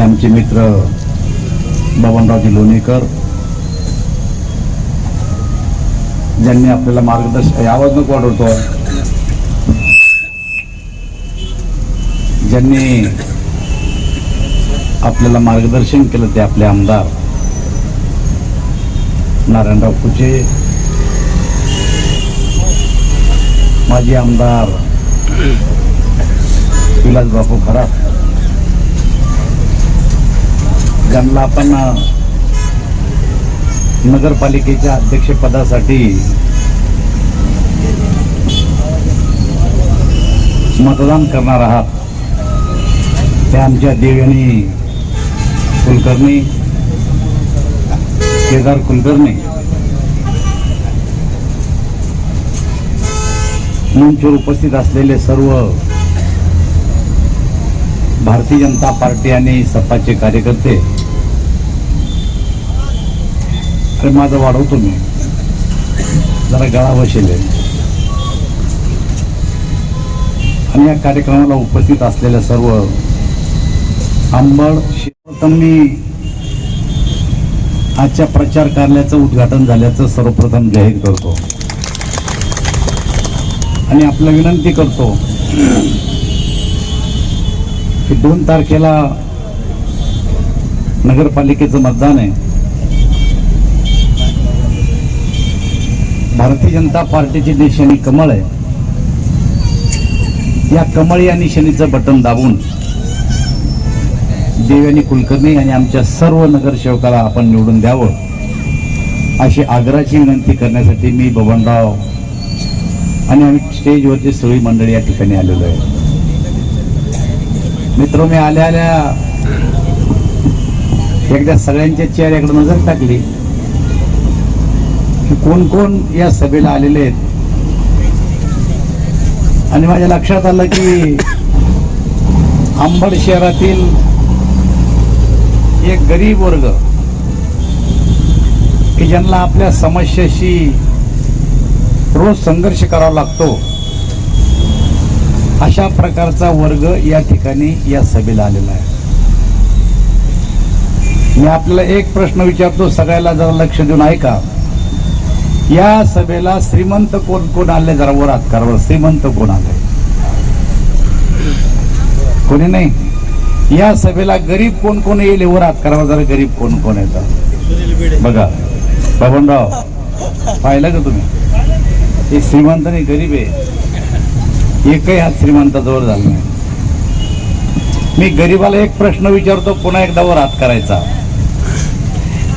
आणि आमचे मित्र बबनरावजी लोणीकर. ज्यांनी आपल्याला मार्गदर्शन आवाज नको वाढवतो. ज्यांनी आपल्याला मार्गदर्शन केलं ते आपले आमदार नारायणराव कुचे माजी आमदार विलास बापू खराब ज्यांना आपण नगरपालिकेच्या अध्यक्षपदासाठी मतदान करणार आहात. त्या आमच्या देवयानी कुलकर्णी केदार कुलकर्णी मंचवर उपस्थित असलेले सर्व भारतीय जनता पार्टी आणि सपाचे कार्यकर्ते अरे माझं वाढवतो मी. जरा गळा बसेल. आणि या कार्यक्रमाला उपस्थित असलेल्या सर्व आंबड प्रथम आजच्या प्रचार कार्याचं उद्घाटन झाल्याचं सर्वप्रथम जाहीर करतो. आणि आपलं विनंती करतो की दोन तारखेला नगरपालिकेचं मतदान आहे. भारतीय जनता पार्टीची निशाणी कमळ आहे या कमळ या निशाणीचं बटन दाबून देवयानी कुलकर्णी आणि आमच्या सर्व नगरसेवकाला आपण निवडून द्यावं अशी आग्रहाची विनंती करण्यासाठी मी बबनराव आणि आम्ही स्टेजवरची सगळी मंडळी या ठिकाणी आलेलो आहे. मित्र मी आल्या आल्या एकदा सगळ्यांच्या चेहऱ्याकडे नजर टाकली. की कोण कोण या सभेला आलेले आहेत. आणि माझ्या लक्षात आलं की अंबड शहरातील एक गरीब वर्ग की ज्यांना आपल्या समस्येशी रोज संघर्ष करावा लागतो अशा प्रकारचा वर्ग या ठिकाणी या सभेला आलेला आहे. मी आपल्याला एक प्रश्न विचारतो सगळ्याला जरा लक्ष देऊन ऐका. या सभेला श्रीमंत कोण कोण आले? जरा वर हात करा बरं. श्रीमंत कोण आले? कोणी नाही? या सभेला गरीब कोण कोण येईल वर हात करा बरं. जरा गरीब कोण कोण येतात बघा. बबनराव पाहिलं का तुम्ही? हे श्रीमंत नाही गरीब आहे. एकही हात श्रीमंताजवळ झाला नाही. मी गरीबाला एक प्रश्न विचारतो पुन्हा एकदा वर हात करायचा.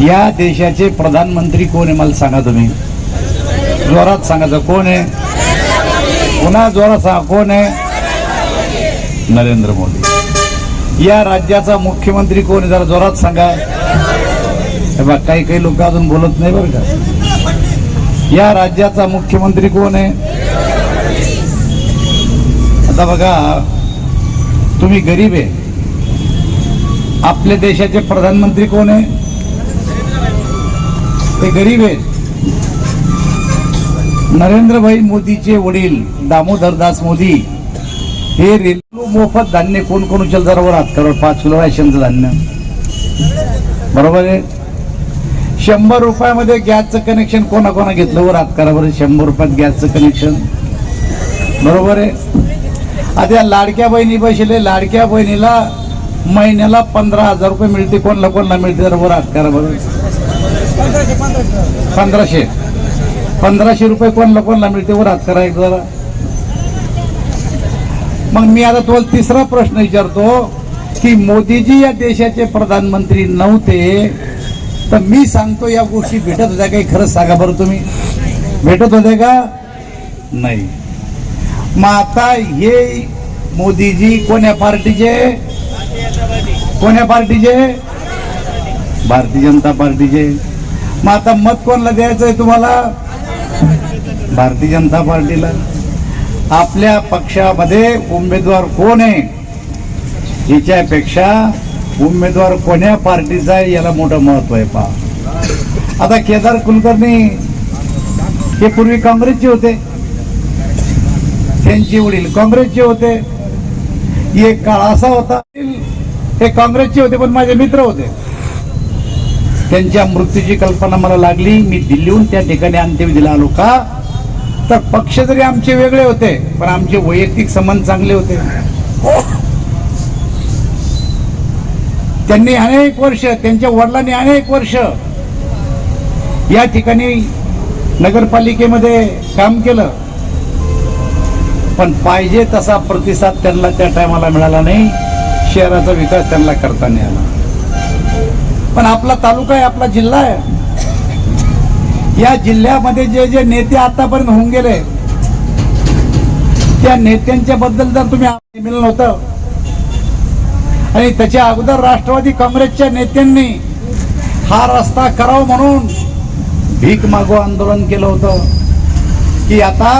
या देशाचे प्रधानमंत्री कोण आहे मला सांगा तुम्ही? जोरात सांगायचं कोण आहे? पुन्हा जोरात सांगा कोण आहे? नरेंद्र मोदी. या राज्याचा मुख्यमंत्री कोण आहे? जरा जोरात सांगा. हे काही काही लोक अजून बोलत नाही बरं का. या राज्याचा मुख्यमंत्री कोण आहे? आता बघा तुम्ही गरीब आहे. आपल्या देशाचे प्रधानमंत्री कोण आहे? ते गरीब आहेत. नरेंद्रभाई मोदीचे वडील दामोदरदास मोदी हे रेल्वे मोफत धान्य कोण कोण उचल दरावर हात करा पाच किलो राशनचं धान्य. बरोबर आहे? शंभर रुपयामध्ये गॅसचं कनेक्शन कोणाकोणा घेतलं? वर हात करा बरं शंभर रुपयात गॅसचं कनेक्शन बरोबर आहे? आता या लाडक्या बहिणी बसले लाडक्या बहिणीला महिन्याला पंधरा हजार रुपये मिळते कोणला कोणला मिळते जरा वर हात करा बरं. पंधराशे. पंधराशे रुपये कोणला कोणला मिळते वर हात करा एक जरा. मग मी आता तुम्हाला तिसरा प्रश्न विचारतो की मोदीजी या देशाचे प्रधानमंत्री नव्हते तर मी सांगतो या गोष्टी भेटत होत्या काही खरंच सांगा बरं तुम्ही. भेटत होत्या का? नाही. मग आता हे मोदीजी कोण्या पार्टीचे? कोण्या पार्टीचे? भारतीय जनता पार्टीचे. मग आता मत कोणाला द्यायचं आहे तुम्हाला? भारतीय जनता पार्टीला. आपल्या पक्षामध्ये उमेदवार कोण आहे? हिच्यापेक्षा उमेदवार कोण्या पार्टीचा आहे याला मोठं महत्त्व आहे पहा. आता केदार कुलकर्णी हे पूर्वी काँग्रेसचे होते. त्यांचे वडील काँग्रेसचे होते. एक काळ असा होता हे काँग्रेसचे होते पण माझे मित्र होते. त्यांच्या मृत्यूची कल्पना मला लागली. मी दिल्लीहून त्या ठिकाणी अंत्यविधीला आलो का? तर पक्ष जरी आमचे वेगळे होते पण आमचे वैयक्तिक संबंध चांगले होते. त्यांनी अनेक वर्ष त्यांच्या वडिलांनी अनेक वर्ष या ठिकाणी नगरपालिकेमध्ये काम केलं. पण पाहिजे तसा प्रतिसाद त्यांना त्या टायमाला मिळाला नाही शहराचा विकास त्यांना करता नाही आला. पण आपला तालुका आहे आपला जिल्हा आहे. या जिल्ह्यामध्ये जे जे नेते आतापर्यंत होऊन गेले त्या नेत्यांच्या बद्दल जर तुम्ही मिळलं होतं आणि त्याच्या अगोदर राष्ट्रवादी काँग्रेसच्या नेत्यांनी हा रस्ता करावा म्हणून भीक मागो आंदोलन केलं होतं की आता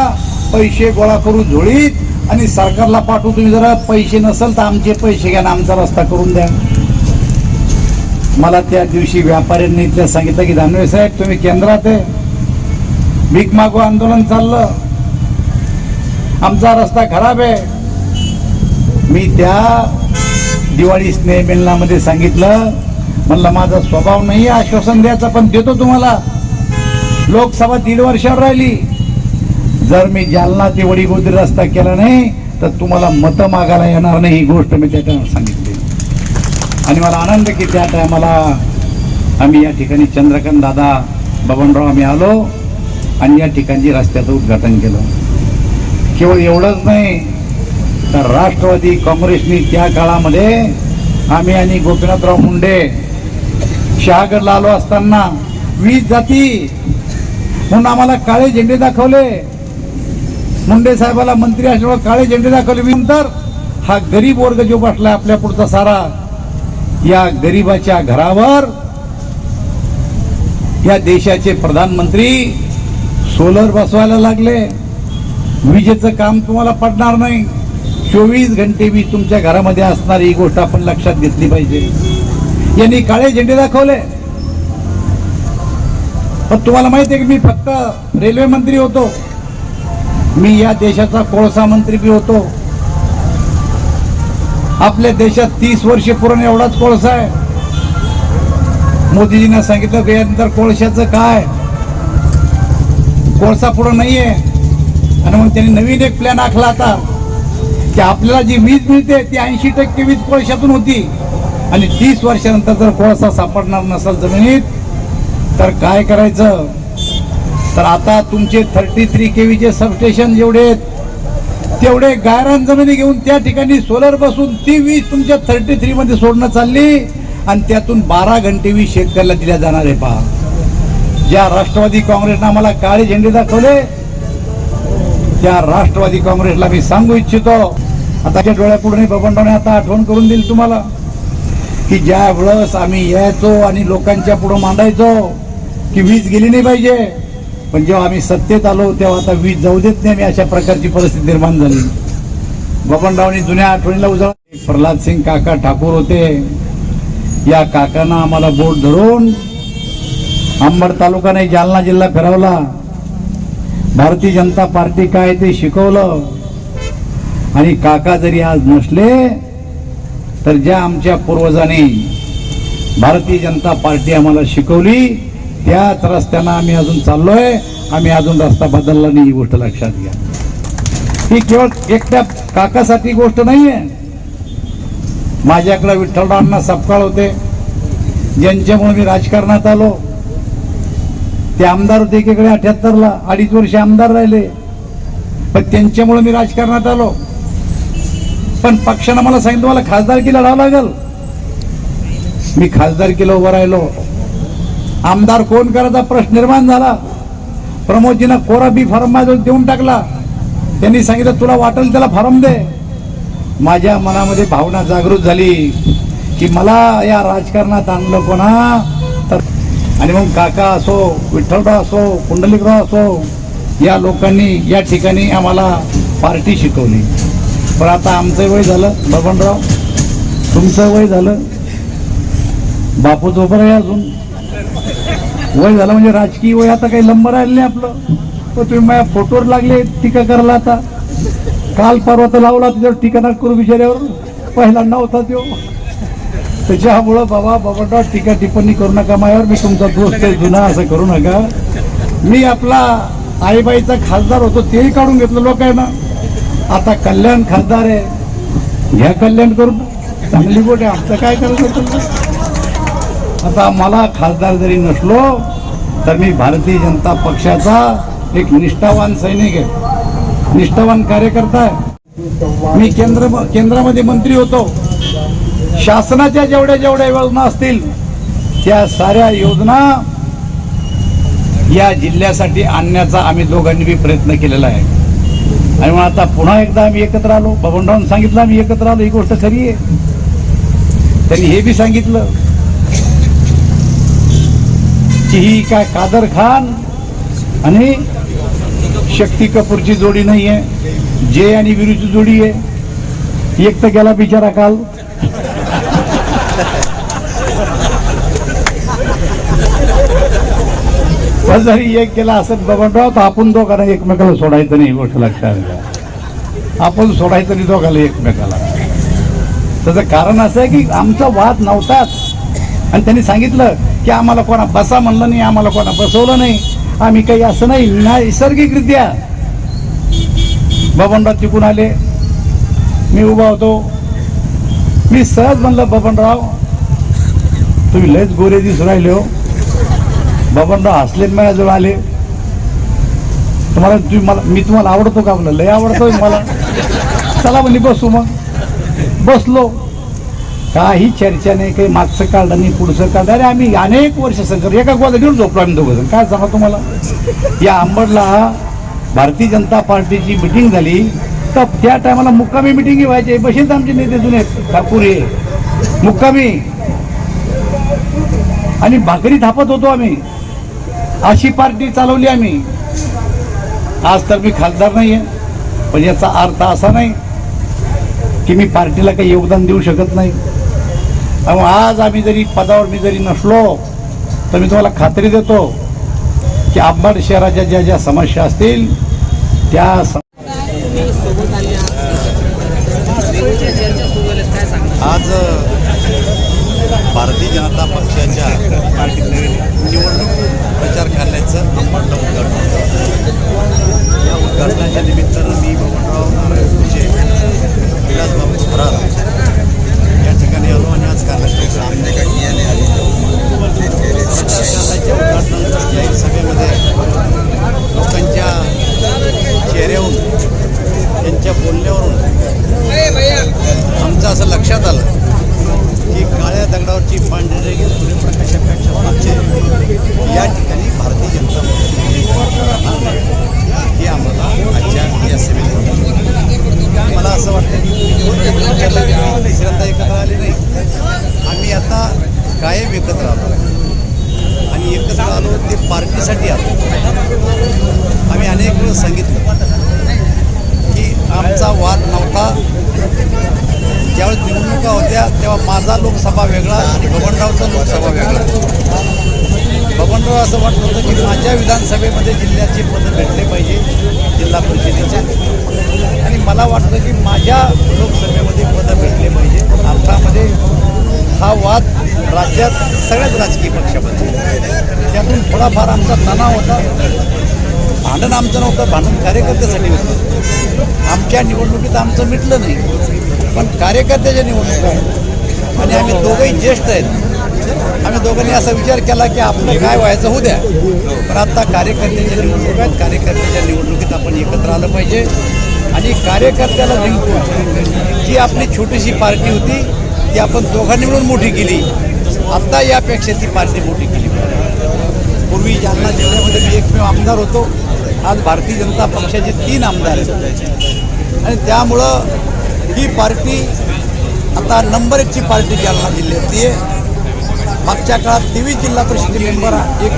पैसे गोळा करू झोळीत आणि सरकारला पाठवू तुम्ही जरा पैसे नसेल तर आमचे पैसे घ्या आमचा रस्ता करून द्या. मला त्या दिवशी व्यापाऱ्यांनी इथल्या सांगितलं की दानवे साहेब तुम्ही केंद्रात आहे. भीक मागो आंदोलन चाललं. आमचा रस्ता खराब आहे. मी त्या दिवाळी स्नेह मेलनामध्ये सांगितलं म्हणलं माझा स्वभाव नाही आहे आश्वासन द्यायचा पण देतो तुम्हाला. लोकसभा दीड वर्षावर राहिली. जर मी जालना ते वडीगोद्री रस्ता केला नाही तर तुम्हाला मतं मागायला येणार नाही ही गोष्ट मी त्याच्यावर सांगितली. आणि मला आनंद की त्या टायमाला आम्ही या ठिकाणी चंद्रकांत दादा बबनराव आम्ही आलो आणि या ठिकाणी रस्त्याचं उद्घाटन केलं. केवळ एवढंच नाही तर राष्ट्रवादी काँग्रेसनी त्या काळामध्ये आम्ही आणि गोपीनाथराव मुंडे शहागडला आलो असताना वीज जाती. म्हणून आम्हाला काळे झेंडे दाखवले. मुंडे साहेबाला मंत्री असल्यामुळे काळे झेंडे दाखवले. मी नंतर हा गरीब वर्ग जो बसला आपल्या पुढचा सारा या गरीबाच्या घरावर या देशाचे प्रधानमंत्री सोलर बसवायला लागले. विजेचं काम तुम्हाला पडणार नाही. चोवीस घंटे वीज तुमच्या घरामध्ये असणारी ही गोष्ट आपण लक्षात घेतली पाहिजे. यांनी काळे झेंडे दाखवले. पण तुम्हाला माहिती आहे की मी फक्त रेल्वे मंत्री होतो. मी या देशाचा कोळसा मंत्री बी होतो. आपल्या देशात तीस वर्ष पूर्ण एवढाच कोळसा आहे. मोदीजींना सांगितलं की यानंतर कोळशाचं काय? कोळसा पुढं आहे आणि मग त्यांनी नवीन एक प्लॅन आखला आता की आपल्याला जी वीज मिळते ती ऐंशी टक्के वीज कोळशातून होती. आणि तीस वर्षानंतर जर कोळसा सापडणार नसेल जमिनीत तर काय करायचं? तर आता तुमचे थर्टी थ्री केवीचे सबस्टेशन जेवढे आहेत तेवढे गायरान जमिनी घेऊन त्या ठिकाणी सोलर बसून ती वीज तुमच्या थर्टी थ्री मध्ये सोडणं चालली. आणि त्यातून बारा घंटे वीज शेतकऱ्याला दिल्या जाणार आहे पहा. ज्या राष्ट्रवादी काँग्रेसनं आम्हाला काळे झेंडे दाखवले त्या राष्ट्रवादी काँग्रेसला मी सांगू इच्छितो. आता त्या डोळ्यापुढे बबनरावने आता आठवण करून दिली तुम्हाला की ज्या वेळेस आम्ही यायचो आणि लोकांच्या पुढे मांडायचो की वीज गेली नाही पाहिजे. पण जेव्हा आम्ही सत्तेत आलो तेव्हा आता वीज जाऊ देत नाही. आम्ही अशा प्रकारची परिस्थिती निर्माण झाली. बबनरावनी जुन्या आठवणीला उजाळा प्रल्हाद सिंग काका ठाकूर होते. या काकांना आम्हाला बोट धरून अंबड तालुका नाही जालना जिल्हा फिरवला. भारतीय जनता पार्टी काय ते शिकवलं. आणि काका जरी आज नसले तर ज्या आमच्या पूर्वजांनी भारतीय जनता पार्टी आम्हाला शिकवली त्याच रस्त्यानं आम्ही अजून चाललोय. आम्ही अजून रस्ता बदलला नाही ही गोष्ट लक्षात घ्या. ही केवळ एकट्या काकासाठी गोष्ट नाहीये. माझ्याकडे विठ्ठलरावांना सपकाळ होते. ज्यांच्यामुळे मी राजकारणात आलो. ते आमदार होते एकीकडे अठ्याहत्तरला अडीच वर्ष आमदार राहिले. पण त्यांच्यामुळे मी राजकारणात आलो. पण पक्षानं मला सांगितलं मला खासदारकी लढावं लागल. मी खासदारकीला उभं राहिलो. आमदार कोण करायचा प्रश्न निर्माण झाला? प्रमोदजीनं कोरा बी फॉर्म माझ्या देऊन टाकला. त्यांनी सांगितलं तुला वाटेल त्याला फॉर्म दे. माझ्या मनामध्ये भावना जागृत झाली की मला या राजकारणात आणलं कोणा तर आणि मग काका असो विठ्ठलराव असो कुंडलिकराव असो या लोकांनी या ठिकाणी आम्हाला पार्टी शिकवली. पण आता आमचं वय झालं बबनराव तुमचं वय झालं. बापूच उभं आहे अजून. वय झालं म्हणजे राजकीय वय आता काही लंब राहिलं नाही आपलं. पण तुम्ही माझ्या फोटोवर लागले टीका करायला आता. काल परवा तर लावला त्याच्यावर टीका ना करू बिचाऱ्यावर पहिला नव्हता तो. त्याच्यामुळं बाबा बाबा टीका टिप्पणी करू नका माझ्यावर. मी तुमचा दोस्त आहे जुना असं करू नका. मी आपला आईबाईचा खासदार होतो तेही काढून घेतलं लोकांना. आता कल्याण खासदार आहे. घ्या कल्याण करून. चांगली गोट आहे. आमचं काय करायचं? तुम्ही आता मला खासदार जरी नसलो तर मी भारतीय जनता पक्षाचा एक निष्ठावान सैनिक आहे. निष्ठावान कार्यकर्ता आहे. मी केंद्र केंद्रामध्ये मंत्री होतो. शासनाच्या जेवढ्या जेवढ्या योजना असतील त्या साऱ्या योजना या जिल्ह्यासाठी आणण्याचा आम्ही दोघांनी बी प्रयत्न केलेला आहे. आणि मग आता पुन्हा एकदा आम्ही एकत्र आलो. बबनरावून सांगितलं आम्ही एकत्र आलो. ही गोष्ट खरी आहे. त्यांनी हे बी सांगितलं. की ही काय कादर खान आणि शक्ती कपूरची जोडी नाही आहे जे आणि विरूची जोडी आहे. एक तर गेला बिचारा काल. जरी एक केला असत बबनराव तर आपण दोघांना एकमेकाला सोडायचं नाही ही गोष्ट लक्षात आपण सोडायचं नाही दोघाला एकमेकाला. त्याचं कारण असं आहे की आमचा वाद नव्हताच. आणि त्यांनी सांगितलं की आम्हाला कोणा बसा म्हणलं नाही आम्हाला कोणा बसवलं नाही. आम्ही काही असं नाही नैसर्गिकरित्या. बबनराव तिकून आले. मी उभा होतो. मी सहज म्हणलं बबनराव तुम्ही लयच गोरे दिसून राहिले हो. बबनराव हसले माझ्याजवळ आले. तुम्हाला तुम्ही मला मी तुम्हाला आवडतो का म्हणलं? लय आवडतो मला. चला म्हणजे बसू मग. बसलो. काही चर्चा नाही काही मागचं काढलं नाही पुढचं काढलं. अरे आम्ही अनेक वर्ष संघर्ष एका गोदा घेऊन झोपलो आम्ही दोघं जण. काय सांगा तुम्हाला? या अंबडला भारतीय जनता पार्टीची मिटिंग झाली. तर त्या टायमाला मुक्कामी मिटिंग व्हायची. बसेच आमचे नेते जुने ठाकूर हे. मुक्कामी. आणि भाकरी थापत होतो आम्ही. अशी पार्टी चालवली आम्ही. आज तर मी खासदार नाही आहे पण याचा अर्थ असा नाही की मी पार्टीला काही योगदान देऊ शकत नाही. त्यामुळे आज आम्ही जरी पदावर मी जरी नसलो तर मी तुम्हाला खात्री देतो की अंबड शहराच्या ज्या ज्या समस्या असतील त्या सम- आज भारतीय जनता पक्षाच्या निवडणूक प्रचार कार्यालयाचं अंमल उद्घाटन होतं. या उद्घाटनाच्या निमित्तानं मी बबनराव तुझे विलासबाबू थोरात या ठिकाणी आलो आणि आज कार्यालयाच्या उद्घाटनानंतर जाहीर सभेमध्ये लोकांच्या चेहऱ्यावरून त्यांच्या बोलण्यावरून आमचं असं लक्षात आलं की काळ्या दगडावरची पांढरे सूर्यप्रकाशापेक्षा मागचे या ठिकाणी भारतीय जनता पक्षाची आम्हाला आजच्या या सेवेला मला असं वाटतं की श्रद्धा एकत्र आले नाही. आम्ही आता कायम एकत्र आलो आणि एकत्र आलो ते पार्टीसाठी आलो. आम्ही अनेक वेळेस सांगितलं की आमचा वाद नव्हता. ज्यावेळेस निवडणुका होत्या तेव्हा माझा लोकसभा वेगळा आणि बबनरावचा लोकसभा वेगळा. बबनराव असं वाटलं होतं की माझ्या विधानसभेमध्ये जिल्ह्याचे पदं भेटले पाहिजे जिल्हा परिषदेचे. आणि मला वाटतं की माझ्या लोकसभेमध्ये पदं भेटले पाहिजे. अर्थामध्ये हा वाद राज्यात सगळ्याच राजकीय पक्षामध्ये. त्यातून थोडाफार आमचा तणाव होता. भांडण आमचं नव्हतं भांडण कार्यकर्त्यासाठी होतं. आमच्या निवडणुकीत आमचं मिटलं नाही पण कार्यकर्त्याच्या निवडणुका आहेत आणि आम्ही दोघंही ज्येष्ठ आहेत. आम्ही दोघांनी असा विचार केला की आपलं काय व्हायचं होऊ द्या. पण आता कार्यकर्त्याच्या निवडणुका आहेत कार्यकर्त्याच्या निवडणुकीत आपण एकत्र आलं पाहिजे. आणि कार्यकर्त्याला जिंकून जी आपली छोटीशी पार्टी होती ती आपण दोघांनी मिळून मोठी केली. आत्ता यापेक्षा ती पार्टी मोठी केली. पाहिजे पूर्वी जालना जिल्ह्यामध्ये मी एकमेव आमदार होतो. आज भारतीय जनता पक्षाचे तीन आमदार आहेत. आणि त्यामुळं ही पार्टी आता नंबर एकची पार्टी जालना जिल्ह्यातली आहे. मागच्या काळात तेवीस जिल्हा परिषदेचे मेंबर एक